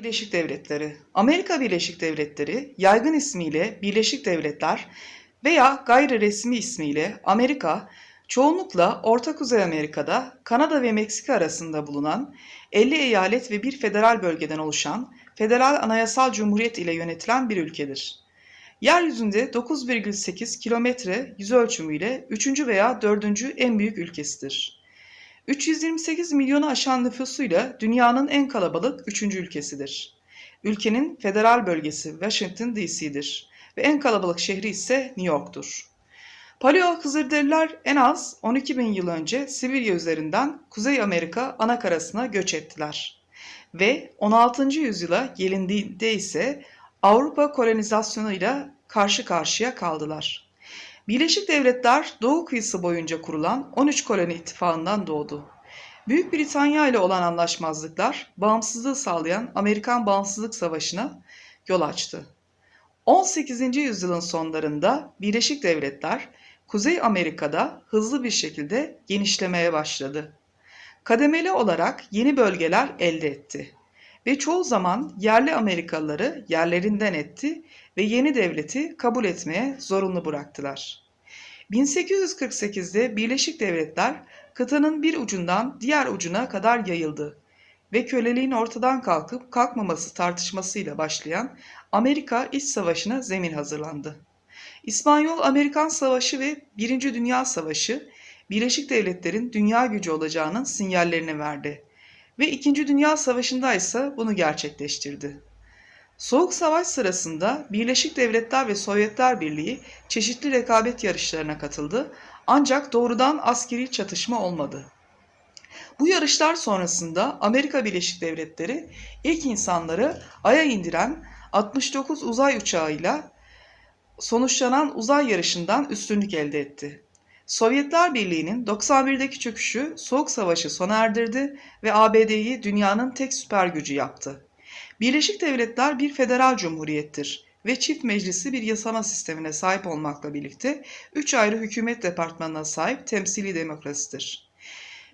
Birleşik Devletleri Amerika Birleşik Devletleri yaygın ismiyle Birleşik Devletler veya gayri resmi ismiyle Amerika, çoğunlukla Orta Kuzey Amerika'da Kanada ve Meksika arasında bulunan 50 eyalet ve bir federal bölgeden oluşan federal anayasal cumhuriyet ile yönetilen bir ülkedir. Yeryüzünde 9,8 kilometre yüz ölçümüyle 3. veya 4. en büyük ülkesidir. 328 milyonu aşan nüfusuyla dünyanın en kalabalık 3. ülkesidir. Ülkenin federal bölgesi Washington DC'dir ve en kalabalık şehri ise New York'tur. Paleo Kızılderililer en az 12 bin yıl önce Sibirya üzerinden Kuzey Amerika ana karasına göç ettiler. Ve 16. yüzyıla gelindiğinde ise Avrupa kolonizasyonuyla karşı karşıya kaldılar. Birleşik Devletler Doğu kıyısı boyunca kurulan 13 koloni ittifakından doğdu. Büyük Britanya ile olan anlaşmazlıklar bağımsızlığı sağlayan Amerikan Bağımsızlık Savaşı'na yol açtı. 18. yüzyılın sonlarında Birleşik Devletler Kuzey Amerika'da hızlı bir şekilde genişlemeye başladı. Kademeli olarak yeni bölgeler elde etti ve çoğu zaman yerli Amerikalıları yerlerinden etti ve yeni devleti kabul etmeye zorunlu bıraktılar. 1848'de Birleşik Devletler kıtanın bir ucundan diğer ucuna kadar yayıldı ve köleliğin ortadan kalkıp kalkmaması tartışmasıyla başlayan Amerika İç Savaşı'na zemin hazırlandı. İspanyol-Amerikan Savaşı ve Birinci Dünya Savaşı Birleşik Devletler'in dünya gücü olacağının sinyallerini verdi ve İkinci Dünya Savaşı'nda ise bunu gerçekleştirdi. Soğuk Savaş sırasında Birleşik Devletler ve Sovyetler Birliği çeşitli rekabet yarışlarına katıldı ancak doğrudan askeri çatışma olmadı. Bu yarışlar sonrasında Amerika Birleşik Devletleri ilk insanları Ay'a indiren 69 uzay uçağıyla sonuçlanan uzay yarışından üstünlük elde etti. Sovyetler Birliği'nin 91'deki çöküşü Soğuk Savaşı sona erdirdi ve ABD'yi dünyanın tek süper gücü yaptı. Birleşik Devletler bir federal cumhuriyettir ve çift meclisi bir yasama sistemine sahip olmakla birlikte üç ayrı hükümet departmanına sahip temsili demokrasidir.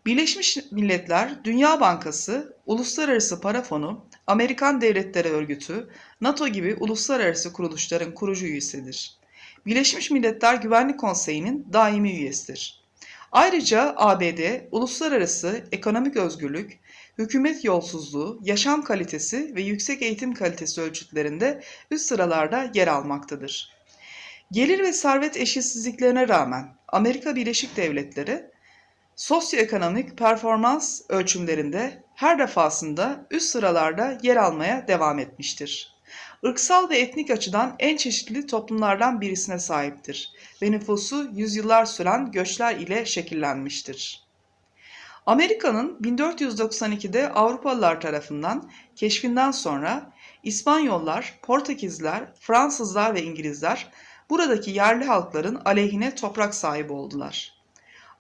Birleşmiş Milletler, Dünya Bankası, Uluslararası Para Fonu, Amerikan Devletleri Örgütü, NATO gibi uluslararası kuruluşların kurucu üyesidir. Birleşmiş Milletler Güvenlik Konseyi'nin daimi üyesidir. Ayrıca ABD, uluslararası ekonomik özgürlük, hükümet yolsuzluğu, yaşam kalitesi ve yüksek eğitim kalitesi ölçütlerinde üst sıralarda yer almaktadır. Gelir ve servet eşitsizliklerine rağmen Amerika Birleşik Devletleri sosyoekonomik performans ölçümlerinde her defasında üst sıralarda yer almaya devam etmiştir. Irksal ve etnik açıdan en çeşitli toplumlardan birisine sahiptir ve nüfusu yüzyıllar süren göçler ile şekillenmiştir. Amerika'nın 1492'de Avrupalılar tarafından keşfinden sonra İspanyollar, Portekizler, Fransızlar ve İngilizler buradaki yerli halkların aleyhine toprak sahibi oldular.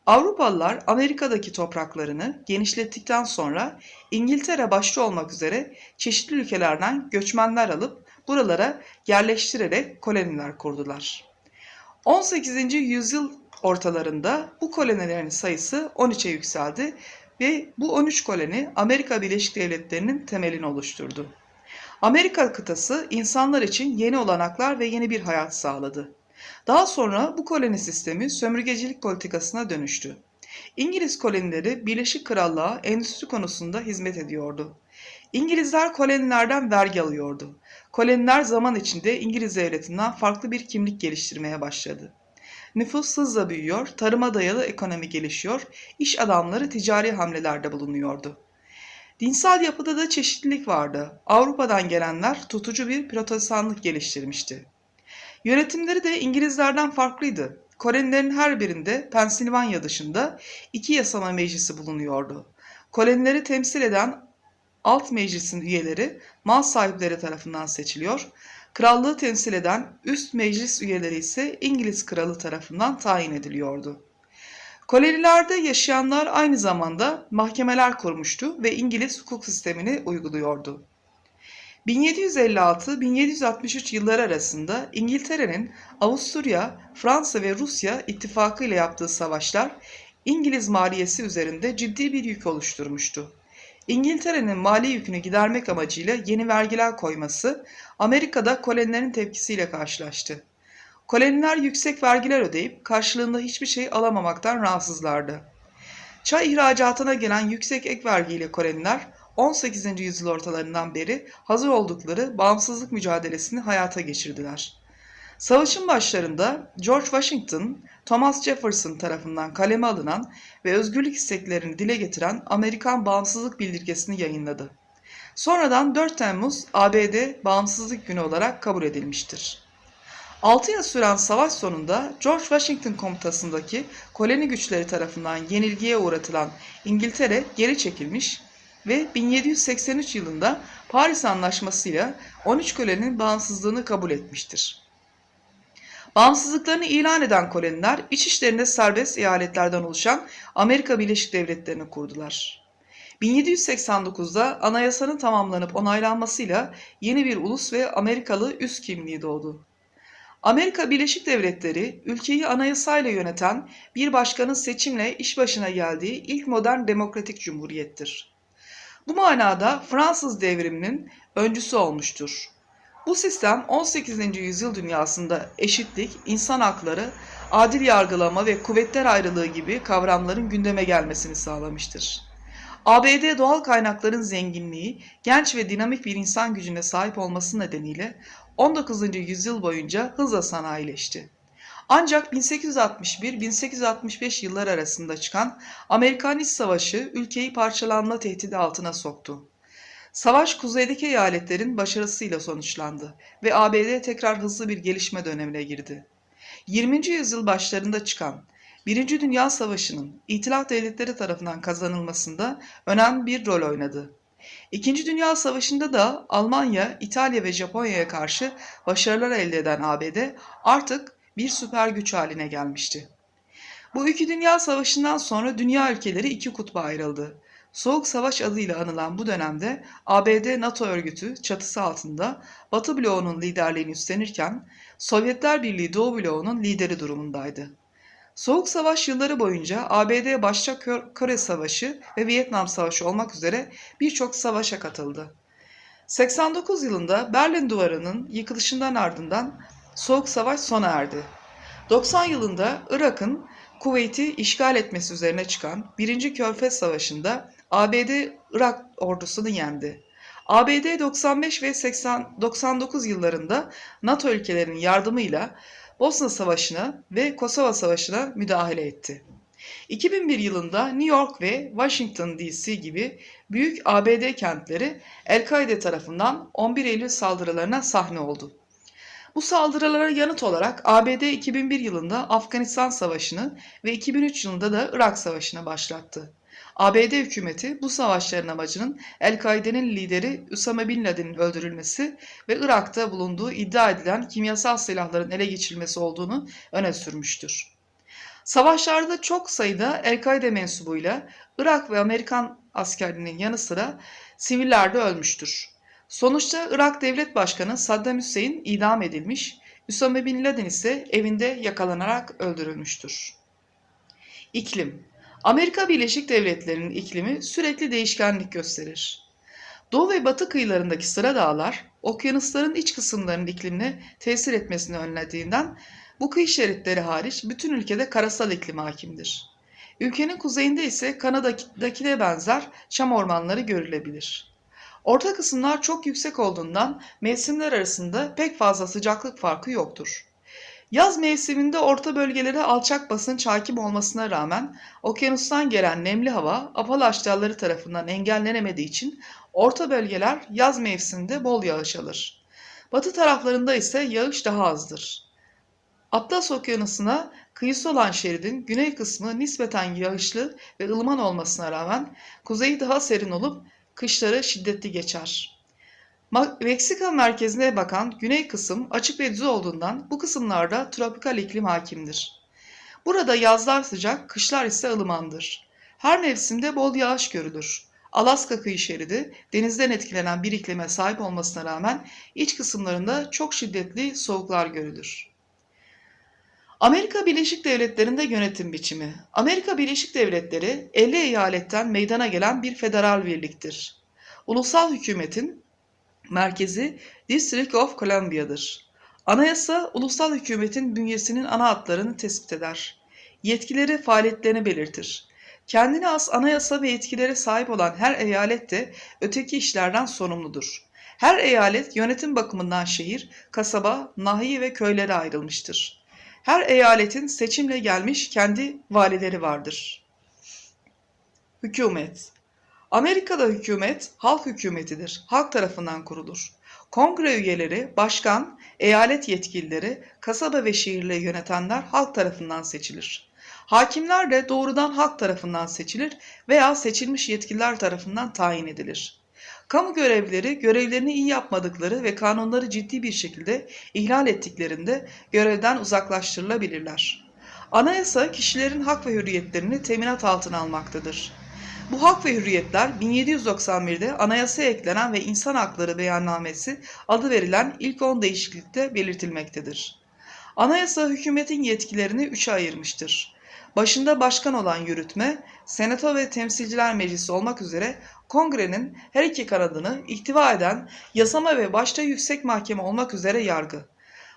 Avrupalılar Amerika'daki topraklarını genişlettikten sonra İngiltere başta olmak üzere çeşitli ülkelerden göçmenler alıp buralara yerleştirerek koloniler kurdular. 18. yüzyıl ortalarında bu kolonilerin sayısı 13'e yükseldi ve bu 13 koloni Amerika Birleşik Devletleri'nin temelini oluşturdu. Amerika kıtası insanlar için yeni olanaklar ve yeni bir hayat sağladı. Daha sonra bu koloni sistemi sömürgecilik politikasına dönüştü. İngiliz kolonileri Birleşik Krallığa endüstri konusunda hizmet ediyordu. İngilizler kolonilerden vergi alıyordu. Koloniler zaman içinde İngiliz devletinden farklı bir kimlik geliştirmeye başladı. Nüfus hızla büyüyor, tarıma dayalı ekonomi gelişiyor, iş adamları ticari hamlelerde bulunuyordu. Dinsel yapıda da çeşitlilik vardı. Avrupa'dan gelenler tutucu bir protestanlık geliştirmişti. Yönetimleri de İngilizlerden farklıydı. Kolonilerin her birinde Pensilvanya dışında iki yasama meclisi bulunuyordu. Kolonileri temsil eden alt meclisin üyeleri mal sahipleri tarafından seçiliyor, krallığı temsil eden üst meclis üyeleri ise İngiliz kralı tarafından tayin ediliyordu. Kolonilerde yaşayanlar aynı zamanda mahkemeler kurmuştu ve İngiliz hukuk sistemini uyguluyordu. 1756-1763 yılları arasında İngiltere'nin Avusturya, Fransa ve Rusya ittifakı ile yaptığı savaşlar İngiliz maliyesi üzerinde ciddi bir yük oluşturmuştu. İngiltere'nin mali yükünü gidermek amacıyla yeni vergiler koyması Amerika'da kolonilerin tepkisiyle karşılaştı. Koloniler yüksek vergiler ödeyip karşılığında hiçbir şey alamamaktan rahatsızlardı. Çay ihracatına gelen yüksek ek vergiyle koloniler 18. yüzyıl ortalarından beri hazır oldukları bağımsızlık mücadelesini hayata geçirdiler. Savaşın başlarında George Washington, Thomas Jefferson tarafından kaleme alınan ve özgürlük isteklerini dile getiren Amerikan Bağımsızlık Bildirgesini yayınladı. Sonradan 4 Temmuz ABD Bağımsızlık Günü olarak kabul edilmiştir. 6 yıl süren savaş sonunda George Washington komutasındaki koloni güçleri tarafından yenilgiye uğratılan İngiltere geri çekilmiş ve 1783 yılında Paris Anlaşması'yla 13 koloninin bağımsızlığını kabul etmiştir. Bağımsızlıklarını ilan eden koloniler iç işlerinde serbest eyaletlerden oluşan Amerika Birleşik Devletleri'ni kurdular. 1789'da anayasanın tamamlanıp onaylanmasıyla yeni bir ulus ve Amerikalı üst kimliği doğdu. Amerika Birleşik Devletleri ülkeyi anayasayla yöneten bir başkanın seçimle iş başına geldiği ilk modern demokratik cumhuriyettir. Bu manada Fransız devriminin öncüsü olmuştur. Bu sistem 18. yüzyıl dünyasında eşitlik, insan hakları, adil yargılama ve kuvvetler ayrılığı gibi kavramların gündeme gelmesini sağlamıştır. ABD doğal kaynakların zenginliği, genç ve dinamik bir insan gücüne sahip olması nedeniyle 19. yüzyıl boyunca hızla sanayileşti. Ancak 1861-1865 yıllar arasında çıkan Amerikan İç Savaşı ülkeyi parçalanma tehdidi altına soktu. Savaş kuzeydeki eyaletlerin başarısıyla sonuçlandı ve ABD tekrar hızlı bir gelişme dönemine girdi. 20. yüzyıl başlarında çıkan Birinci Dünya Savaşı'nın İtilaf devletleri tarafından kazanılmasında önemli bir rol oynadı. İkinci Dünya Savaşı'nda da Almanya, İtalya ve Japonya'ya karşı başarılar elde eden ABD artık bir süper güç haline gelmişti. Bu iki dünya savaşından sonra dünya ülkeleri iki kutba ayrıldı. Soğuk Savaş adıyla anılan bu dönemde ABD NATO örgütü çatısı altında Batı bloğunun liderliğini üstlenirken Sovyetler Birliği Doğu bloğunun lideri durumundaydı. Soğuk Savaş yılları boyunca ABD başta Kore Savaşı ve Vietnam Savaşı olmak üzere birçok savaşa katıldı. 89 yılında Berlin Duvarı'nın yıkılışından ardından Soğuk Savaş sona erdi. 90 yılında Irak'ın Kuveyt'i işgal etmesi üzerine çıkan 1. Körfez Savaşı'nda ABD Irak ordusunu yendi. ABD 95 ve 80, 99 yıllarında NATO ülkelerinin yardımıyla Bosna Savaşı'na ve Kosova Savaşı'na müdahale etti. 2001 yılında New York ve Washington DC gibi büyük ABD kentleri El-Kaide tarafından 11 Eylül saldırılarına sahne oldu. Bu saldırılara yanıt olarak ABD 2001 yılında Afganistan Savaşı'nı ve 2003 yılında da Irak Savaşı'nı başlattı. ABD hükümeti bu savaşların amacının El-Kaide'nin lideri Usama Bin Laden'in öldürülmesi ve Irak'ta bulunduğu iddia edilen kimyasal silahların ele geçirilmesi olduğunu öne sürmüştür. Savaşlarda çok sayıda El-Kaide mensubuyla Irak ve Amerikan askerlerinin yanı sıra siviller de ölmüştür. Sonuçta Irak Devlet Başkanı Saddam Hüseyin idam edilmiş, Usama Bin Laden ise evinde yakalanarak öldürülmüştür. İklim Amerika Birleşik Devletleri'nin iklimi sürekli değişkenlik gösterir. Doğu ve batı kıyılarındaki sıra dağlar, okyanusların iç kısımlarının iklimine tesir etmesini önlediğinden bu kıyı şeritleri hariç bütün ülkede karasal iklim hakimdir. Ülkenin kuzeyinde ise Kanada'dakine benzer çam ormanları görülebilir. Orta kısımlar çok yüksek olduğundan mevsimler arasında pek fazla sıcaklık farkı yoktur. Yaz mevsiminde orta bölgelere alçak basınç hakim olmasına rağmen okyanustan gelen nemli hava Apalaş dağları tarafından engellenemediği için orta bölgeler yaz mevsiminde bol yağış alır. Batı taraflarında ise yağış daha azdır. Atlas Okyanusu'na kıyısı olan şeridin güney kısmı nispeten yağışlı ve ılıman olmasına rağmen kuzeyi daha serin olup kışları şiddetli geçer. Meksika merkezine bakan güney kısım açık ve düz olduğundan bu kısımlarda tropikal iklim hakimdir. Burada yazlar sıcak, kışlar ise ılımandır. Her mevsimde bol yağış görülür. Alaska kıyı şeridi denizden etkilenen bir iklime sahip olmasına rağmen iç kısımlarında çok şiddetli soğuklar görülür. Amerika Birleşik Devletleri'nde yönetim biçimi. Amerika Birleşik Devletleri 50 eyaletten meydana gelen bir federal birliktir. Ulusal hükümetin merkezi District of Columbia'dır. Anayasa, ulusal hükümetin bünyesinin ana hatlarını tespit eder. Yetkileri, faaliyetlerini belirtir. Kendine has anayasa ve yetkilere sahip olan her eyalet de öteki işlerden sorumludur. Her eyalet yönetim bakımından şehir, kasaba, nahiye ve köylere ayrılmıştır. Her eyaletin seçimle gelmiş kendi valileri vardır. Hükümet Amerika'da hükümet halk hükümetidir. Halk tarafından kurulur. Kongre üyeleri, başkan, eyalet yetkilileri, kasaba ve şehirleri yönetenler halk tarafından seçilir. Hakimler de doğrudan halk tarafından seçilir veya seçilmiş yetkililer tarafından tayin edilir. Kamu görevlileri görevlerini iyi yapmadıkları ve kanunları ciddi bir şekilde ihlal ettiklerinde görevden uzaklaştırılabilirler. Anayasa kişilerin hak ve hürriyetlerini teminat altına almaktadır. Bu hak ve hürriyetler 1791'de anayasaya eklenen ve insan hakları beyannamesi adı verilen ilk 10 değişiklikte belirtilmektedir. Anayasa hükümetin yetkilerini üçe ayırmıştır. Başında başkan olan yürütme, senato ve temsilciler meclisi olmak üzere kongrenin her iki kanadını ihtiva eden yasama ve başta yüksek mahkeme olmak üzere yargı.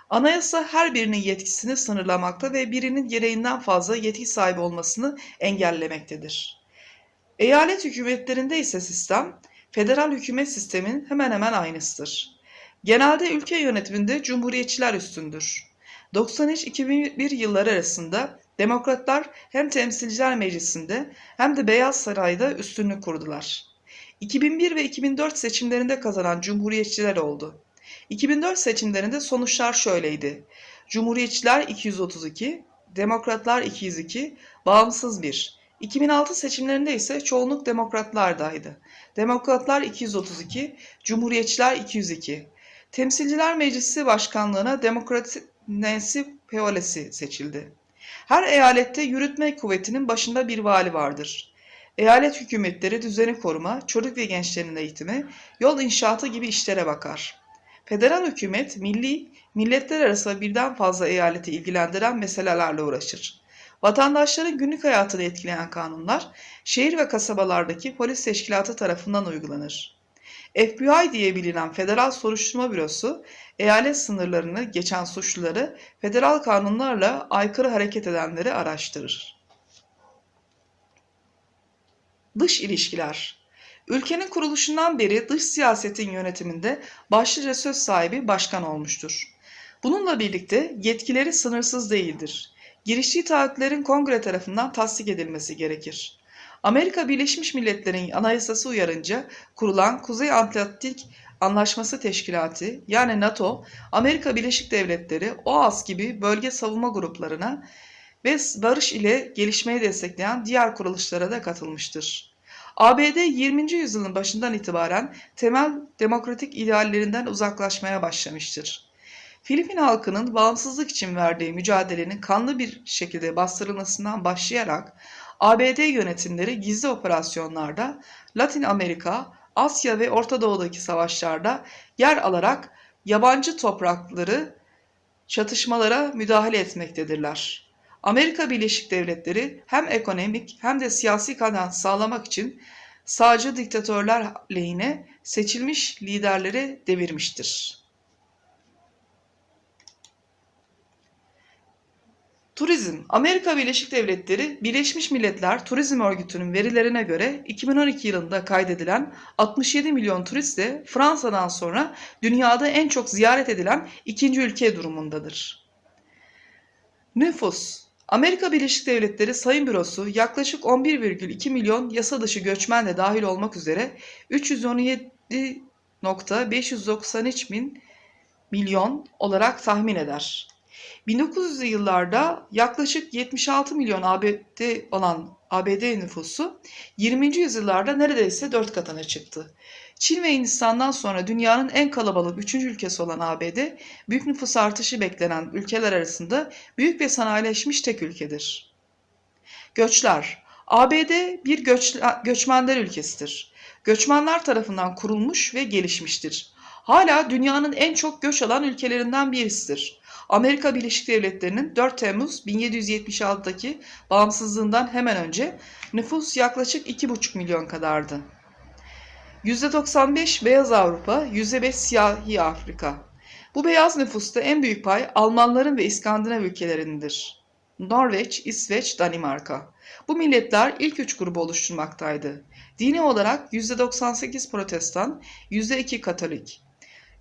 Anayasa her birinin yetkisini sınırlamakta ve birinin gereğinden fazla yetki sahibi olmasını engellemektedir. Eyalet hükümetlerinde ise sistem, federal hükümet sisteminin hemen hemen aynısıdır. Genelde ülke yönetiminde cumhuriyetçiler üstündür. 93-2001 yılları arasında demokratlar hem temsilciler meclisinde hem de Beyaz Saray'da üstünlük kurdular. 2001 ve 2004 seçimlerinde kazanan cumhuriyetçiler oldu. 2004 seçimlerinde sonuçlar şöyleydi. Cumhuriyetçiler 232, Demokratlar 202, Bağımsız 1. 2006 seçimlerinde ise çoğunluk demokratlardaydı. Demokratlar 232, Cumhuriyetçiler 202. Temsilciler Meclisi Başkanlığına Demokrat Nancy Pelosi seçildi. Her eyalette yürütme kuvvetinin başında bir vali vardır. Eyalet hükümetleri düzeni koruma, çocuk ve gençlerin eğitimi, yol inşaatı gibi işlere bakar. Federal hükümet milli, milletler arası birden fazla eyaleti ilgilendiren meselelerle uğraşır. Vatandaşların günlük hayatını etkileyen kanunlar şehir ve kasabalardaki polis teşkilatı tarafından uygulanır. FBI diye bilinen Federal Soruşturma Bürosu, eyalet sınırlarını geçen suçluları federal kanunlarla aykırı hareket edenleri araştırır. Dış ilişkiler Ülkenin kuruluşundan beri dış siyasetin yönetiminde başlıca söz sahibi başkan olmuştur. Bununla birlikte yetkileri sınırsız değildir. Giriştiği taahhütlerin kongre tarafından tasdik edilmesi gerekir. Amerika Birleşmiş Milletler'in anayasası uyarınca kurulan Kuzey Atlantik Anlaşması Teşkilatı yani NATO, Amerika Birleşik Devletleri, OAS gibi bölge savunma gruplarına ve barış ile gelişmeyi destekleyen diğer kuruluşlara da katılmıştır. ABD 20. yüzyılın başından itibaren temel demokratik ideallerinden uzaklaşmaya başlamıştır. Filipin halkının bağımsızlık için verdiği mücadelenin kanlı bir şekilde bastırılmasından başlayarak ABD yönetimleri gizli operasyonlarda Latin Amerika, Asya ve Orta Doğu'daki savaşlarda yer alarak yabancı toprakları çatışmalara müdahale etmektedirler. Amerika Birleşik Devletleri hem ekonomik hem de siyasi kazanç sağlamak için sağcı diktatörler lehine seçilmiş liderleri devirmiştir. Turizm Amerika Birleşik Devletleri Birleşmiş Milletler Turizm Örgütü'nün verilerine göre 2012 yılında kaydedilen 67 milyon turistle Fransa'dan sonra dünyada en çok ziyaret edilen ikinci ülke durumundadır. Nüfus Amerika Birleşik Devletleri Sayım Bürosu yaklaşık 11,2 milyon yasa dışı göçmen de dahil olmak üzere 317.593 bin milyon olarak tahmin eder. 1900'lü yıllarda yaklaşık 76 milyon ABD olan ABD nüfusu 20. yüzyıllarda neredeyse 4 katına çıktı. Çin ve Hindistan'dan sonra dünyanın en kalabalık 3. ülkesi olan ABD, büyük nüfus artışı beklenen ülkeler arasında büyük ve sanayileşmiş tek ülkedir. Göçler ABD bir göç, göçmenler ülkesidir. Göçmenler tarafından kurulmuş ve gelişmiştir. Hala dünyanın en çok göç alan ülkelerinden birisidir. Amerika Birleşik Devletleri'nin 4 Temmuz 1776'daki bağımsızlığından hemen önce nüfus yaklaşık 2,5 milyon kadardı. %95 beyaz Avrupa, %5 siyahi Afrika. Bu beyaz nüfusta en büyük pay Almanların ve İskandinav ülkelerindedir. Norveç, İsveç, Danimarka. Bu milletler ilk üç grubu oluşturmaktaydı. Dini olarak %98 Protestan, %2 Katolik.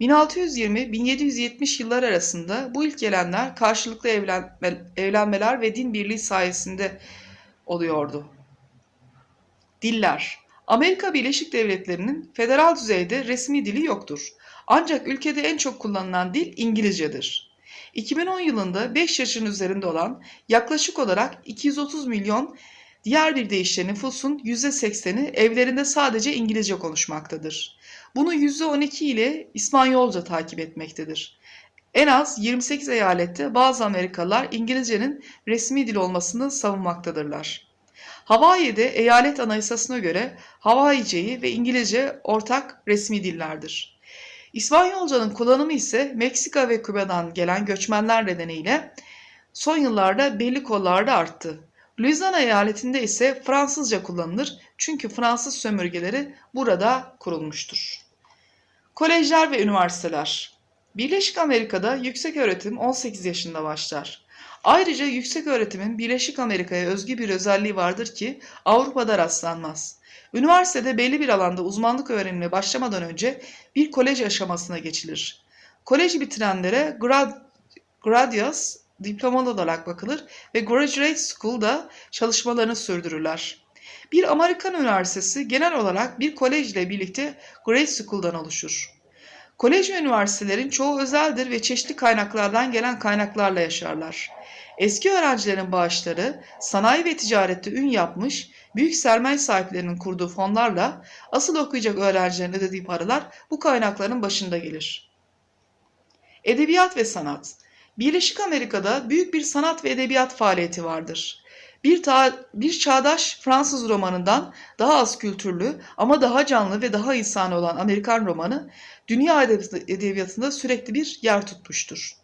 1620-1770 yıllar arasında bu ilk gelenler karşılıklı evlenme, evlenmeler ve din birliği sayesinde oluyordu. Diller Amerika Birleşik Devletleri'nin federal düzeyde resmi dili yoktur. Ancak ülkede en çok kullanılan dil İngilizcedir. 2010 yılında 5 yaşın üzerinde olan yaklaşık olarak 230 milyon diğer bir deyişle nüfusun %80'i evlerinde sadece İngilizce konuşmaktadır. Bunu %12 ile İspanyolca takip etmektedir. En az 28 eyalette bazı Amerikalılar İngilizcenin resmi dil olmasını savunmaktadırlar. Hawaii'de eyalet anayasasına göre Hawaiiceyi ve İngilizce ortak resmi dillerdir. İspanyolcanın kullanımı ise Meksika ve Küba'dan gelen göçmenler nedeniyle son yıllarda belli kollarda arttı. Louisiana eyaletinde ise Fransızca kullanılır çünkü Fransız sömürgeleri burada kurulmuştur. Kolejler ve üniversiteler Birleşik Amerika'da yüksek öğretim 18 yaşında başlar. Ayrıca yüksek öğretimin Birleşik Amerika'ya özgü bir özelliği vardır ki Avrupa'da rastlanmaz. Üniversitede belli bir alanda uzmanlık öğrenimine başlamadan önce bir kolej aşamasına geçilir. Koleji bitirenlere grad, graduates diplomalı olarak bakılır ve Graduate School'da çalışmalarını sürdürürler. Bir Amerikan üniversitesi genel olarak bir kolej ile birlikte Grade School'dan oluşur. Kolej ve üniversitelerin çoğu özeldir ve çeşitli kaynaklardan gelen kaynaklarla yaşarlar. Eski öğrencilerin bağışları, sanayi ve ticarette ün yapmış, büyük sermaye sahiplerinin kurduğu fonlarla asıl okuyacak öğrencilerin ödediği paralar bu kaynakların başında gelir. Edebiyat ve sanat Birleşik Amerika'da büyük bir sanat ve edebiyat faaliyeti vardır. Bir, ta, bir çağdaş Fransız romanından daha az kültürlü ama daha canlı ve daha insani olan Amerikan romanı dünya edebiyatında sürekli bir yer tutmuştur.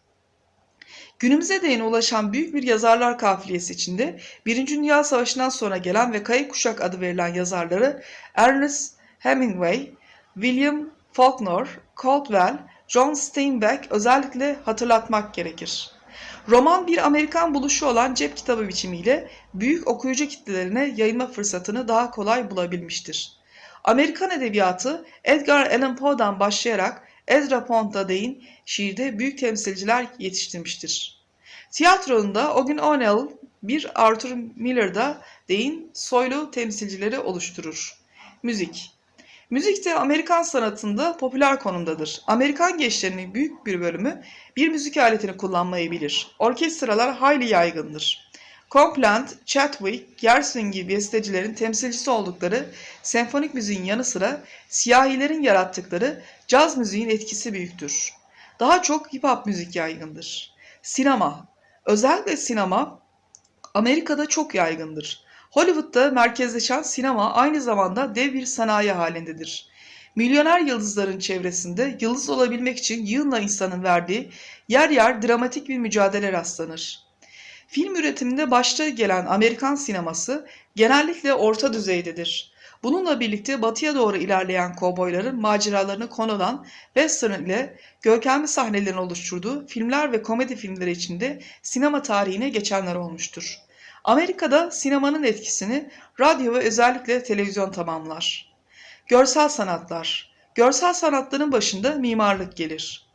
Günümüze değin ulaşan büyük bir yazarlar kafilesi içinde Birinci Dünya Savaşı'ndan sonra gelen ve Kayıp Kuşak adı verilen yazarları Ernest Hemingway, William Faulkner, Caldwell, John Steinbeck özellikle hatırlatmak gerekir. Roman bir Amerikan buluşu olan cep kitabı biçimiyle büyük okuyucu kitlelerine yayılma fırsatını daha kolay bulabilmiştir. Amerikan edebiyatı Edgar Allan Poe'dan başlayarak Ezra Pound'a değin şiirde büyük temsilciler yetiştirmiştir. Tiyatronunda Ogin O'Neill, bir Arthur Miller'da değin soylu temsilcileri oluşturur. Müzik Müzik de Amerikan sanatında popüler konumdadır. Amerikan gençlerinin büyük bir bölümü bir müzik aletini kullanmayı bilir. Orkestralar hayli yaygındır. Copland, Chadwick, Gershwin gibi bestecilerin temsilcisi oldukları senfonik müziğin yanı sıra siyahilerin yarattıkları caz müziğin etkisi büyüktür. Daha çok hip hop müzik yaygındır. Sinema, özellikle sinema Amerika'da çok yaygındır. Hollywood'da merkezleşen sinema aynı zamanda dev bir sanayi halindedir. Milyoner yıldızların çevresinde yıldız olabilmek için yığınla insanın verdiği yer yer dramatik bir mücadele rastlanır. Film üretiminde başta gelen Amerikan sineması genellikle orta düzeydedir. Bununla birlikte batıya doğru ilerleyen kovboyların maceralarını konu alan western ile görkemli sahnelerin oluşturduğu filmler ve komedi filmleri içinde sinema tarihine geçenler olmuştur. Amerika'da sinemanın etkisini radyo ve özellikle televizyon tamamlar. Görsel sanatlar. Görsel sanatların başında mimarlık gelir.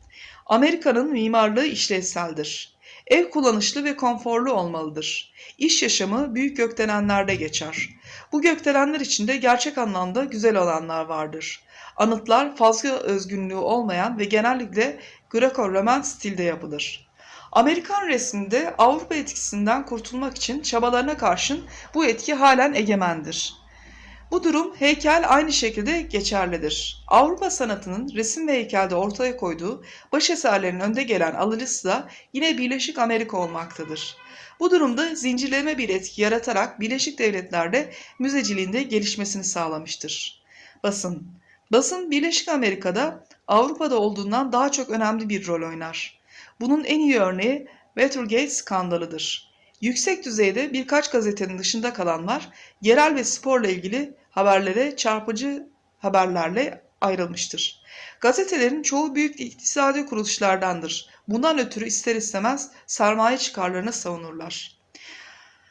Amerika'nın mimarlığı işlevseldir. Ev kullanışlı ve konforlu olmalıdır. İş yaşamı büyük gökdelenlerde geçer. Bu gökdelenler içinde gerçek anlamda güzel olanlar vardır. Anıtlar fazla özgünlüğü olmayan ve genellikle Greco-Roman stilde yapılır. Amerikan resminde Avrupa etkisinden kurtulmak için çabalarına karşın bu etki halen egemendir. Bu durum heykel aynı şekilde geçerlidir. Avrupa sanatının resim ve heykelde ortaya koyduğu baş eserlerin önde gelen alıcısı da yine Birleşik Amerika olmaktadır. Bu durumda zincirleme bir etki yaratarak Birleşik Devletler'de müzeciliğinde gelişmesini sağlamıştır. Basın Basın Birleşik Amerika'da Avrupa'da olduğundan daha çok önemli bir rol oynar. Bunun en iyi örneği Watergate skandalıdır. Yüksek düzeyde birkaç gazetenin dışında kalanlar yerel ve sporla ilgili haberlere çarpıcı haberlerle ayrılmıştır. Gazetelerin çoğu büyük iktisadi kuruluşlardandır. Bundan ötürü ister istemez sermaye çıkarlarını savunurlar.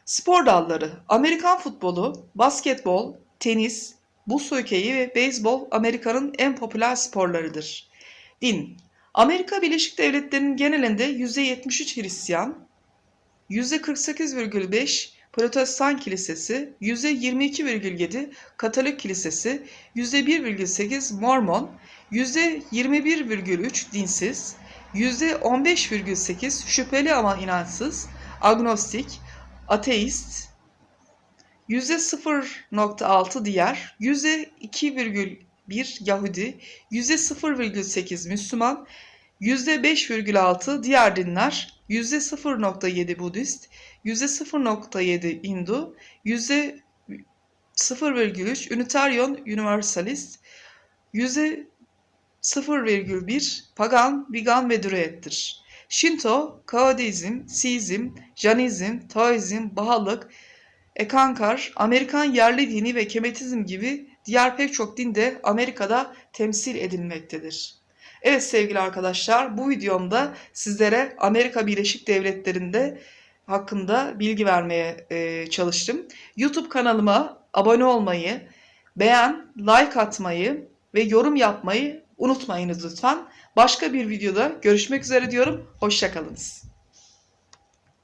Spor dalları Amerikan futbolu, basketbol, tenis, buz hokeyi ve beyzbol Amerika'nın en popüler sporlarıdır. Din Amerika Birleşik Devletleri'nin genelinde %73 Hristiyan, %48,5 Protestan Kilisesi, %22,7 Katolik Kilisesi, %1,8 Mormon, %21,3 dinsiz, %15,8 şüpheli ama inançsız, agnostik, ateist, %0,6 diğer, %2,1 Yahudi, %0,8 Müslüman, %5,6 diğer dinler, %0,7 Budist, %0,7 Hindu, %0,3 Unitarian Universalist, %0,1 Pagan, Vegan ve Druid'dir. Şinto, Kaodeizm, Siizm, Janizm, Taoizm, Bahalık, Ekankar, Amerikan yerli dini ve Kemetizm gibi diğer pek çok din de Amerika'da temsil edilmektedir. Evet sevgili arkadaşlar bu videomda sizlere Amerika Birleşik Devletleri'nde hakkında bilgi vermeye e, çalıştım. YouTube kanalıma abone olmayı, beğen, like atmayı ve yorum yapmayı unutmayınız lütfen. Başka bir videoda görüşmek üzere diyorum. Hoşçakalınız.